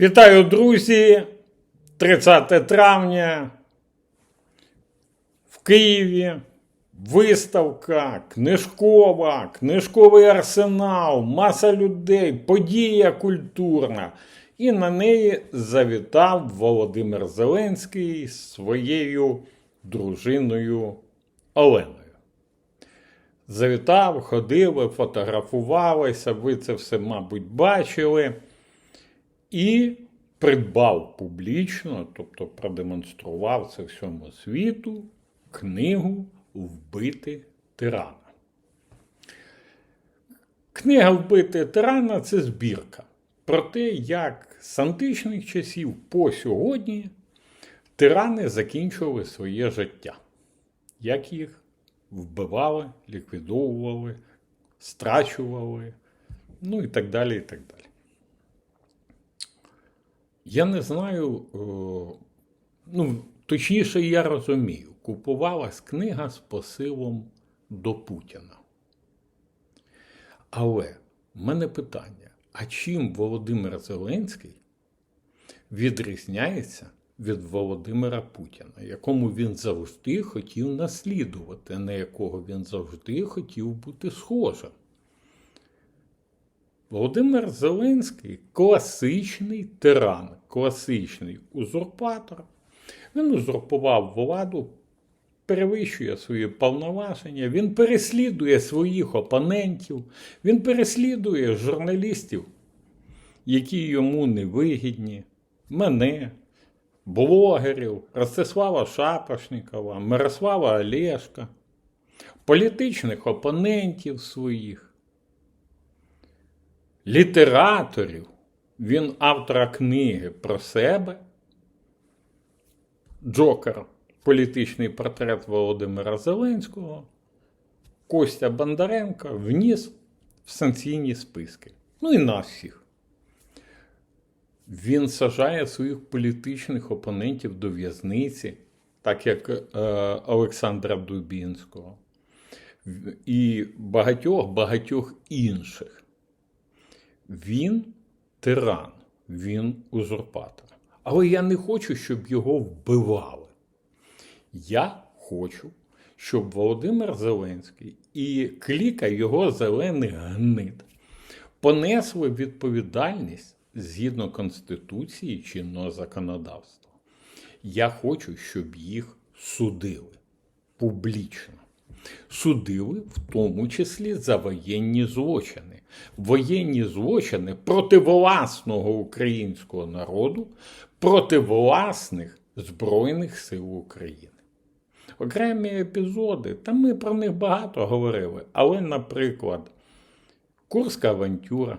Вітаю, друзі! 30 травня в Києві. Виставка, книжкова, книжковий арсенал, маса людей, подія культурна. І на неї завітав Володимир Зеленський з своєю дружиною Оленою. Завітав, ходили, фотографувалися, ви це все, мабуть, бачили і придбав публічно, тобто продемонстрував це всьому світу книгу Вбити тирана. Книга Вбити тирана це збірка про те, як з античних часів по сьогодні тирани закінчували своє життя, як їх вбивали, ліквідовували, страчували, ну і так далі. і так далі. Я не знаю, е, ну, точніше, я розумію, купувалась книга з посилом до Путіна. Але в мене питання: а чим Володимир Зеленський відрізняється від Володимира Путіна, якому він завжди хотів наслідувати, на якого він завжди хотів бути схожим? Володимир Зеленський класичний тиран, класичний узурпатор. Він узурпував владу, перевищує свої повноваження, він переслідує своїх опонентів, він переслідує журналістів, які йому не вигідні, мене, блогерів, Ростислава Шапошникова, Мирослава Олешка, політичних опонентів своїх літераторів. Він автора книги про себе. Джокер, політичний портрет Володимира Зеленського, Костя Бондаренка вніс в санкційні списки. Ну і нас всіх. Він сажає своїх політичних опонентів до в'язниці, так як е, Олександра Дубінського, і багатьох багатьох інших. Він тиран, він узурпатор. Але я не хочу, щоб його вбивали. Я хочу, щоб Володимир Зеленський і кліка його зелених гнид понесли відповідальність згідно Конституції чинного законодавства. Я хочу, щоб їх судили публічно. Судили в тому числі за воєнні злочини. Воєнні злочини проти власного українського народу, проти власних Збройних сил України. Окремі епізоди, та ми про них багато говорили, але, наприклад, Курська авантюра,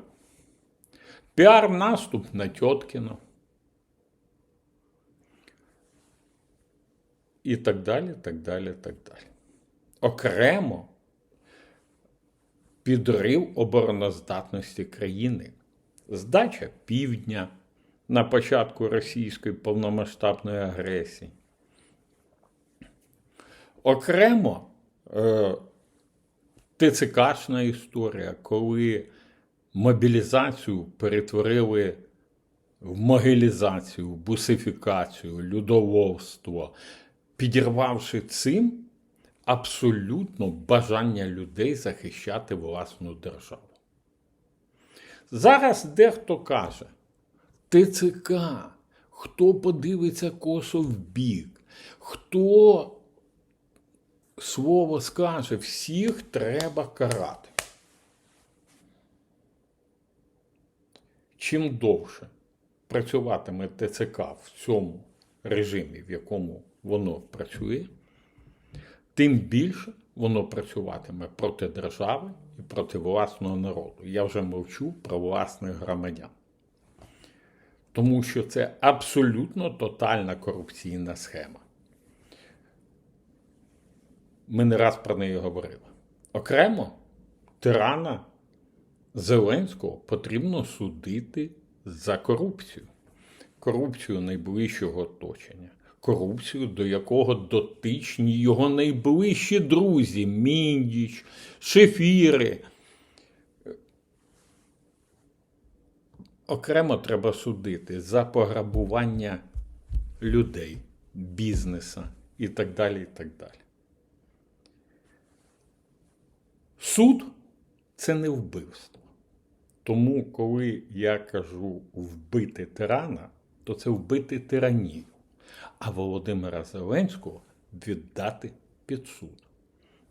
піар-наступ на Тьоткіно і так далі, так далі, так далі. Окремо підрив обороноздатності країни, здача півдня на початку російської повномасштабної агресії. Окремо е, ТЦКшна історія, коли мобілізацію перетворили в могилізацію, бусифікацію, людоловство, підірвавши цим абсолютно бажання людей захищати власну державу. Зараз дехто каже, ТЦК, хто подивиться косо в бік, хто слово скаже, всіх треба карати. Чим довше працюватиме ТЦК в цьому режимі, в якому воно працює, тим більше воно працюватиме проти держави і проти власного народу. Я вже мовчу про власних громадян. Тому що це абсолютно тотальна корупційна схема. Ми не раз про неї говорили. Окремо тирана Зеленського потрібно судити за корупцію, корупцію найближчого оточення, корупцію, до якого дотичні його найближчі друзі Міндіч, Шефіри. окремо треба судити за пограбування людей, бізнеса і так далі. і так далі. Суд це не вбивство. Тому, коли я кажу вбити тирана, то це вбити тиранію, а Володимира Зеленського віддати під суд.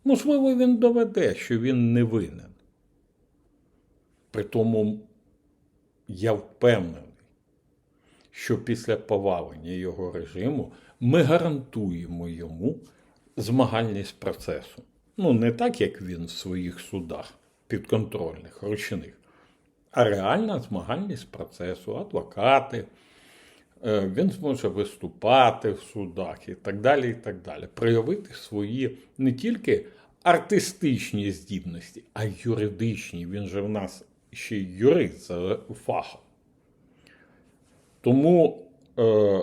Можливо, він доведе, що він не винен. Притому я впевнений, що після повалення його режиму ми гарантуємо йому змагальність процесу. Ну, не так, як він в своїх судах підконтрольних, ручних, а реальна змагальність процесу, адвокати. Е, Він зможе виступати в судах і так далі, і так далі. Проявити свої не тільки артистичні здібності, а й юридичні. Він же в нас ще й юрист за фахом. Тому е,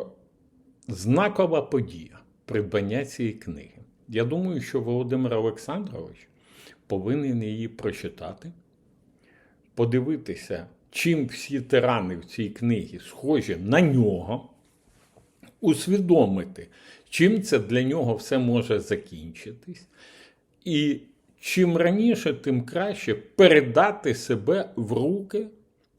знакова подія придбання цієї книги. Я думаю, що Володимир Олександрович повинен її прочитати, подивитися, чим всі тирани в цій книгі схожі на нього, усвідомити, чим це для нього все може закінчитись, і чим раніше, тим краще передати себе в руки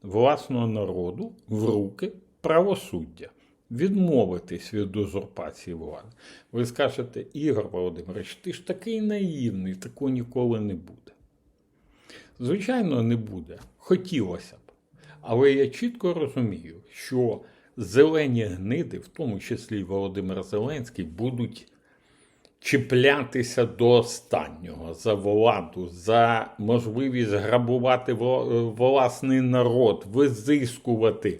власного народу, в руки правосуддя, відмовитись від узурпації влади. Ви скажете, Ігор Володимирович, ти ж такий наївний, такого ніколи не буде. Звичайно, не буде. Хотілося б. Але я чітко розумію, що зелені гниди, в тому числі Володимир Зеленський, будуть чіплятися до останнього за владу, за можливість грабувати власний народ, визискувати.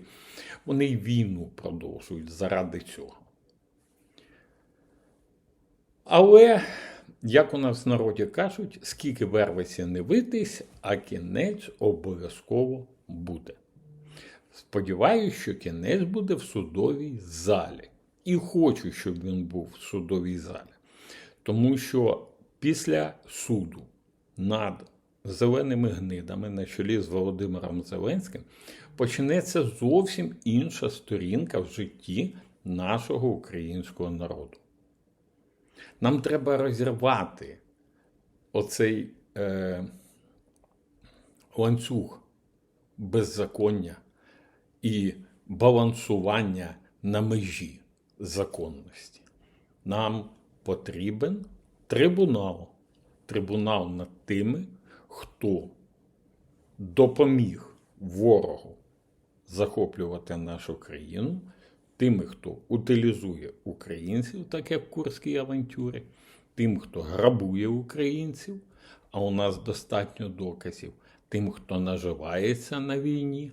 Вони війну продовжують заради цього. Але, як у нас в народі кажуть, скільки вервиться не витись, а кінець обов'язково буде. Сподіваюсь, що кінець буде в судовій залі. І хочу, щоб він був в судовій залі. Тому що після суду над зеленими гнидами на чолі з Володимиром Зеленським почнеться зовсім інша сторінка в житті нашого українського народу. Нам треба розірвати оцей е, ланцюг беззаконня і балансування на межі законності. Нам потрібен трибунал. Трибунал над тими, хто допоміг ворогу захоплювати нашу країну, тими, хто утилізує українців, так як в Курській авантюрі, тим, хто грабує українців, а у нас достатньо доказів, тим, хто наживається на війні,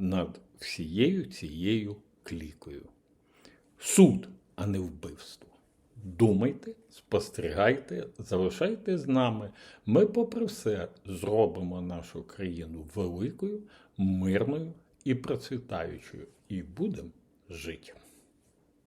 над всією цією клікою. Суд, а не вбивство. Думайте, спостерігайте, залишайте з нами. Ми, попри все, зробимо нашу країну великою, мирною і процвітаючою. І будемо жити.